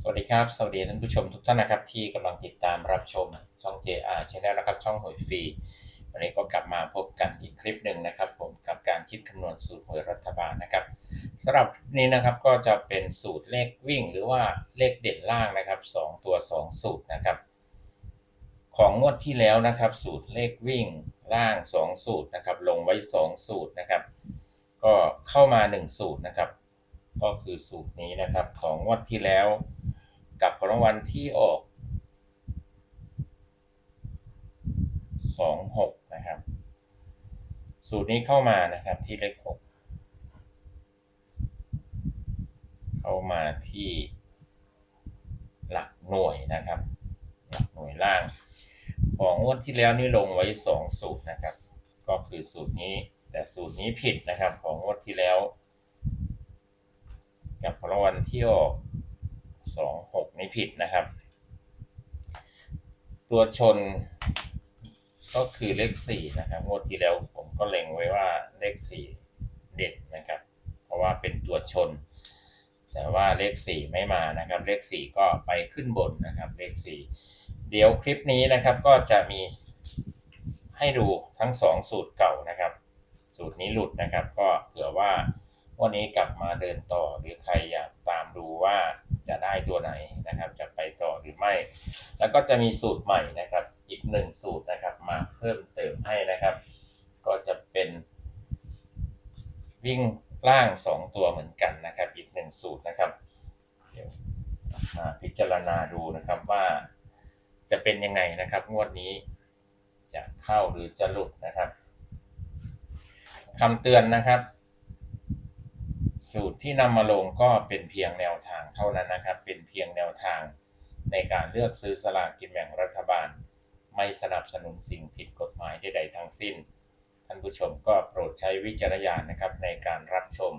สวัสดีครับ สวัสดีท่านผู้ชมทุกท่านนะครับ ที่กำลังติดตามรับชมช่อง JR Channel นะครับ ช่องหวยฟรี วันนี้ก็กลับมาพบกันอีกคลิปหนึ่งนะครับ ผมกับการคิดคำนวณสูตรหวยรัฐบาลนะครับสำหรับนี้นะครับก็จะเป็นสูตรเลขวิ่งหรือว่าเลขเด่นล่างนะครับ 2 ตัว 2 สูตรนะครับ ของงวดที่แล้วนะครับ สูตรเลขวิ่งล่าง 2 สูตรนะครับ ลงไว้ 2 สูตรนะครับ ก็เข้ามา 1 สูตรนะครับ ก็คือสูตรนี้นะครับของงวดที่แล้ว กับรางวัลที่ออก 26 นะครับ สูตรนี้เข้ามานะครับที่เลข 6 เข้ามาที่หลักหน่วยนะครับ หลักหน่วยล่าง ของงวดที่แล้วนี่ลงไว้ 2 สูตรนะครับ ก็คือสูตรนี้แต่สูตรนี้ผิดนะครับของงวดที่แล้ว กับรางวัลที่ออกสองหกนี่ผิดนะครับ ตัวชนก็คือเลขสี่นะครับงวดที่แล้วผมก็เล็งไว้ว่าเลขสี่เด็ดนะครับ เพราะว่าเป็นตัวชน แต่ว่าเลขสี่ไม่มานะครับ เลขสี่ก็ไปขึ้นบนนะครับเลขสี่เดี๋ยวคลิปนี้นะครับก็จะมีให้ดูทั้งสองสูตรเก่านะครับ สูตรนี้หลุดนะครับ ก็เผื่อว่า วันนี้กลับมาเดินต่อหรือใครอยากตามดูว่าจะได้ตัวไหนนะครับ จะไปต่อหรือไม่ แล้วก็จะมีสูตรใหม่นะครับ อีกหนึ่งสูตรนะครับ มาเพิ่มเติมให้นะครับ ก็จะเป็น วิ่งล่าง 2 ตัวเหมือนกันนะครับ อีกหนึ่งสูตรนะครับเดี๋ยวมาพิจารณาดูนะครับว่าจะเป็นยังไงนะครับ งวดนี้จะเข้าหรือจะหลุดนะครับคำเตือนนะครับ สูตรที่นำมาลงก็เป็นเพียงแนวทางเท่านั้นนะครับ เป็นเพียงแนวทางในการเลือกซื้อสลากกินแบ่งรัฐบาล ไม่สนับสนุนสิ่งผิดกฎหมายใดๆทั้งสิ้น ท่านผู้ชมก็โปรดใช้วิจารณญาณนะครับในการรับชม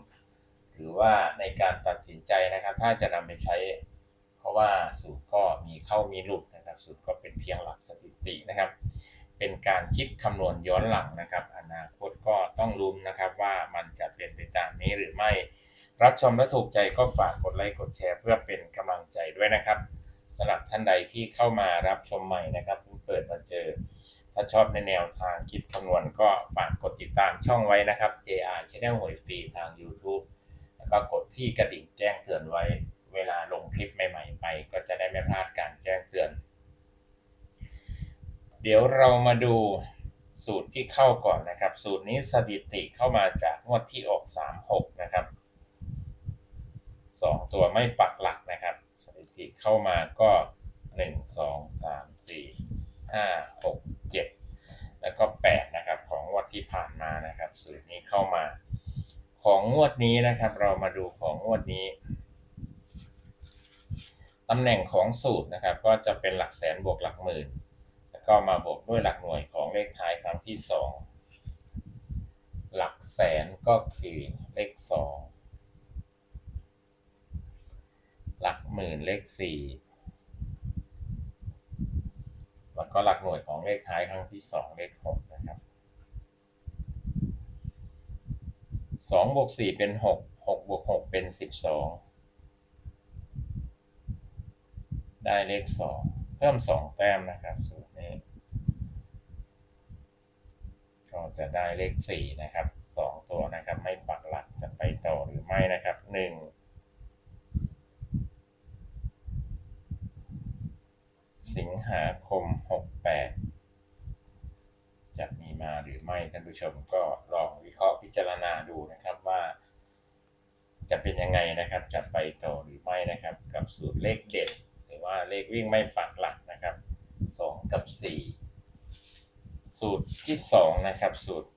หรือว่าในการตัดสินใจนะครับ ถ้าจะนำไปใช้ เพราะว่าสูตรก็มีเข้ามีหลุดนะครับ สูตรก็เป็นเพียงหลักสถิตินะครับ เป็นการคิดคำนวณย้อนหลังนะครับ อนาคตก็ต้องลุ้นนะครับว่ามันจะเป็นไปตามนี้หรือไม่ รับชมและถูกใจก็ฝากกดไลค์กดแชร์ เพื่อเป็นกำลังใจด้วยนะครับสำหรับท่านใดที่เข้ามารับชมใหม่นะครับเพิ่งเปิดมาเจอ ถ้าชอบในแนวทางคิดคำนวณก็ฝากกดติดตามช่องไว้นะครับ JR Channel หวยฟรีทาง YouTube แล้วก็กดที่กระดิ่งแจ้งเตือนไว้ เวลาลงคลิปใหม่ ๆ ไป ก็จะได้ไม่พลาดการแจ้งเตือน เดี๋ยวเรามาดูสูตรที่เข้าก่อนนะครับ สูตรนี้สถิติเข้ามาจากงวดที่ออก36นะครับ 2 ตัวไม่ปักหลักนะครับ สถิติเข้ามาก็ 1 2 3 4 5 6 7 แล้วก็ 8 นะครับของงวดที่ผ่านมานะครับสูตรนี้เข้ามา ของงวดนี้นะครับ เรามาดูของงวดนี้ตำแหน่งของสูตรนะครับ ก็จะเป็นหลักแสนบวกหลักหมื่น แล้วก็มาบวกด้วยหลักหน่วยของเลขท้ายครั้งที่ 2 หลักแสนก็คือเลข 2 หลักหมื่นเลขสี่แล้วก็หลักหน่วยของเลขท้ายครั้งที่สองเลขหกนะครับสองบวกสี่เป็นหกหกบวกหกเป็นสิบสองได้เลขสองเพิ่มสองแต้มนะครับสูตรนี้ก็จะได้เลขสี่นะครับสองตัวนะครับ ไม่ปักหลักจะไปต่อหรือไม่นะครับหนึ่ง สิงหาคม 68 จะมีมาหรือไม่ท่านผู้ชมก็ลองวิเคราะห์พิจารณาดูนะครับว่า จะเป็นยังไงนะครับ จะไปต่อหรือไม่นะครับ กับสูตรเลขเด็ด หรือว่าเลขวิ่งไม่ปักหลักนะครับ 2 กับ 4 สูตรที่ 2 นะครับ สูตร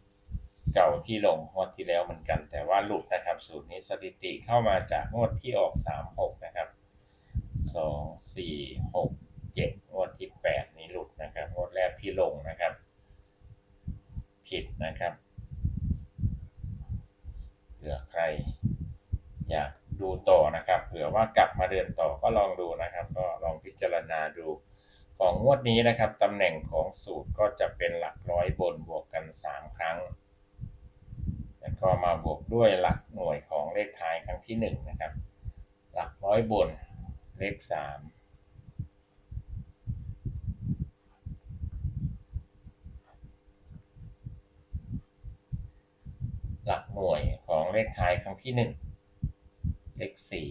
เก่าที่ลงงวดที่แล้วเหมือนกัน แต่ว่าหลุดนะครับ สูตรนี้สถิติเข้ามาจากงวดที่ออก 36 นะครับ 2 4 6 เจ็ดงวดที่แปดนี้หลุดนะครับงวดแรกที่ลงนะครับ ผิดนะครับเผื่อใคร อยากดูต่อนะครับ เผื่อว่ากลับมาเรียนต่อก็ลองดูนะครับ ก็ลองพิจารณาดูของงวดนี้นะครับตำแหน่งของสูตรก็จะเป็นหลักร้อยบนบวกกัน 3 ครั้ง แล้วก็มาบวกด้วยหลักหน่วยของเลขท้ายครั้งที่ 1 นะครับ หลักร้อยบนเลข 3 หน่วยของเลขท้ายครั้งที่หนึ่งเลขสี่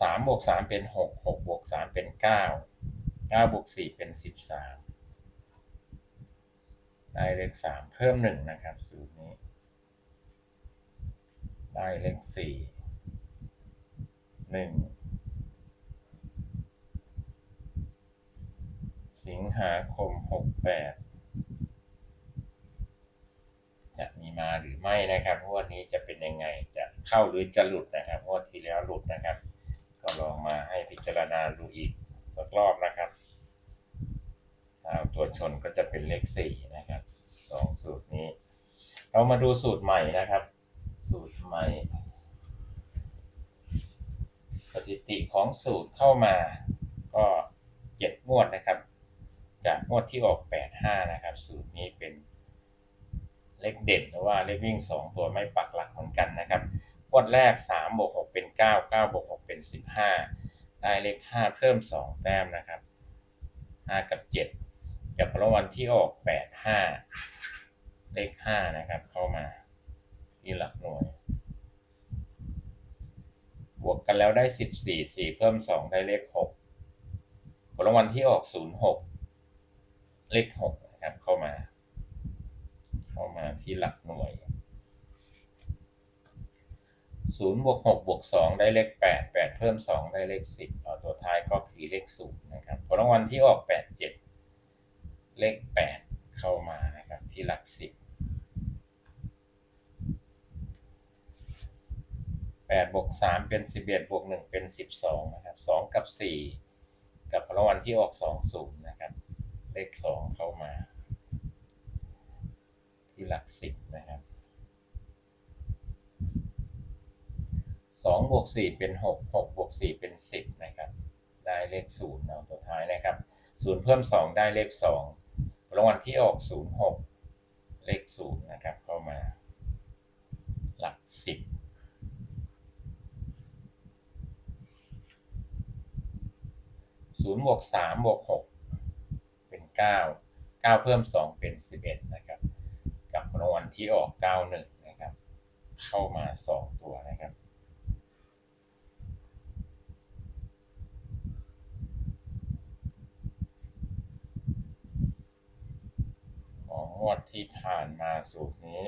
สามบวกสามเป็นหกหกบวกสามเป็นเก้าเก้าบวกสี่เป็นสิบสามได้เลขสามเพิ่มหนึ่งนะครับสูตรนี้ ได้เลขสี่หนึ่งสิงหาคมหกแปด จะมีมาหรือไม่นะครับงวดนี้จะเป็นยังไงจะเข้าหรือจะหลุดนะครับงวดที่แล้วหลุดนะครับ ก็ลองมาให้พิจารณาดูอีกสักรอบนะครับตัวชนก็จะเป็นเลขสี่นะครับสองสูตรนี้ เรามาดูสูตรใหม่นะครับ สูตรใหม่ สถิติของสูตรเข้ามาก็เจ็ดงวดนะครับ จากงวดที่ออกแปดห้านะครับ สูตรนี้เป็น เลขเด่นหรือว่าเลขวิ่งสองตัวไม่ปักหลักเหมือนกันนะครับงวดแรกสามบวกหกเป็นเก้าเก้าบวกหกเป็นสิบห้าได้เลขห้าเพิ่มสองแต้มนะครับห้ากับเจ็ดกับรางวัลที่ออกแปดห้าเลขห้านะครับ เข้ามาที่หลักหน่วย บวกกันแล้วได้สิบสี่สี่เพิ่มสองได้เลขหกผลรางวัลที่ออกศูนย์หกเลขหกนะครับเข้ามา ที่หลักหน่วยศูนย์บวกหกบวกสองได้เลขแปดแปดเพิ่มสองได้เลขสิบเอาตัวท้ายก็คือเลขศูนย์นะครับผลรางวัลที่ออกแปดเจ็ดเลขแปดเข้ามานะครับที่หลักสิบแปดบวกสามเป็นสิบเอ็ดบวกหนึ่งเป็นสิบสองนะครับสองกับสี่กับรางวัลที่ออกสองศูนย์นะครับ เลขสองเข้ามา ที่หลักสิบนะครับสองบวกสี่เป็นหกหกบวกสี่เป็นสิบนะครับ ได้เลขศูนย์เอาตัวท้ายนะครับศูนย์เพิ่มสองได้เลขสองรางวัลที่ออกศูนย์หกเลขศูนย์นะครับเข้ามา หลักสิบศูนย์บวกสามบวกหกเป็นเก้าเก้าเพิ่มสองเป็นสิบเอ็ดนะครับ วัลที่ออกเก้าหนึ่งนะครับ เข้ามาสองตัวนะครับ ของงวดที่ผ่านมาสูตรนี้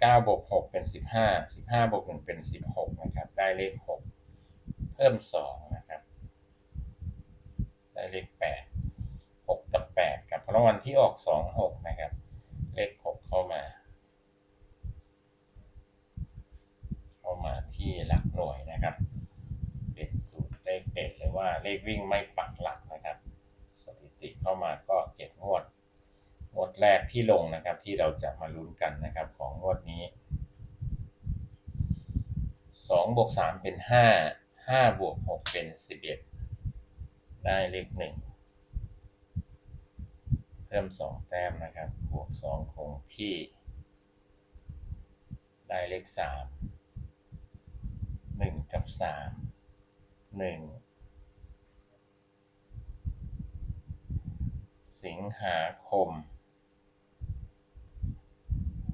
เก้าบวกหกเป็นสิบห้าสิบห้าบวกหนึ่งเป็นสิบหกนะครับ ได้เลขหกเพิ่มสองนะครับ ได้เลขแปดหกกับแปดกับรางวัลที่ออกสองหกนะครับ เข้ามา เข้ามาที่หลักหน่วยนะครับ เป็นสูตรเลขเด่นหรือว่าเลขวิ่งไม่ปักหลักนะครับ สถิติเข้ามาก็เจ็ดงวดงวดแรกที่ลงนะครับที่เราจะมาลุ้นกันนะครับของงวดนี้สองบวกสามเป็นห้าห้าบวกหกเป็นสิบเอ็ดได้เลขหนึ่ง เพิ่มสองแต้มนะครับ บวกสองคงที่ ได้เลขสามหนึ่งกับสามหนึ่งสิงหาคม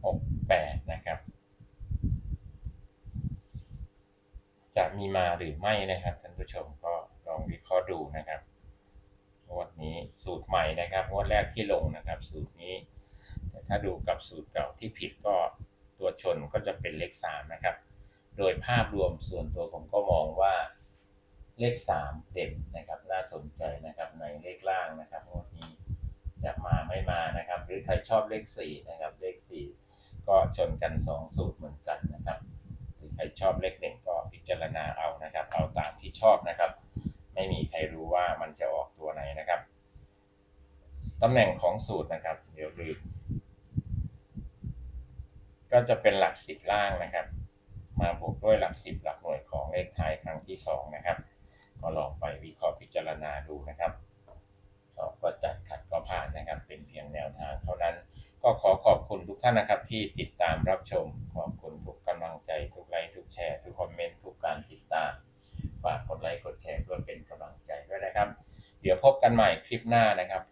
หกแปดนะครับ จะมีมาหรือไม่นะครับท่านผู้ชมก็ลองวิเคราะห์ดูนะครับ งวดนี้สูตรใหม่นะครับงวดแรกที่ลงนะครับ สูตรนี้ แต่ถ้าดูกับสูตรเก่าที่ผิดก็ตัวชนก็จะเป็นเลขสามนะครับ โดยภาพรวมส่วนตัวผมก็มองว่าเลขสามเด่นนะครับ น่าสนใจนะครับในเลขล่างนะครับงวดนี้จะมาไม่มานะครับ หรือใครชอบเลขสี่นะครับเลขสี่ก็ชนกันสองสูตรเหมือนกันนะครับหรือใครชอบเลขหนึ่งก็พิจารณาเอานะครับ เอาตามที่ชอบนะครับ ไม่มีใครรู้ว่ามันจะออก นนะครับตำแหน่งของสูตรนะครับ เดี๋ยวดูก็จะเป็นหลักสิบล่างนะครับ มาบวกด้วยหลักสิบหลักหน่วยของเลขท้ายครั้งที่สองนะครับ ก็ลองไปวิเคราะห์พิจารณาดูนะครับชอบก็จัดขัดก็ผ่านนะครับ เป็นเพียงแนวทางเท่านั้น ก็ขอขอบคุณทุกท่านนะครับที่ติดตามรับชมันใหม่คลิปหน้านะครับ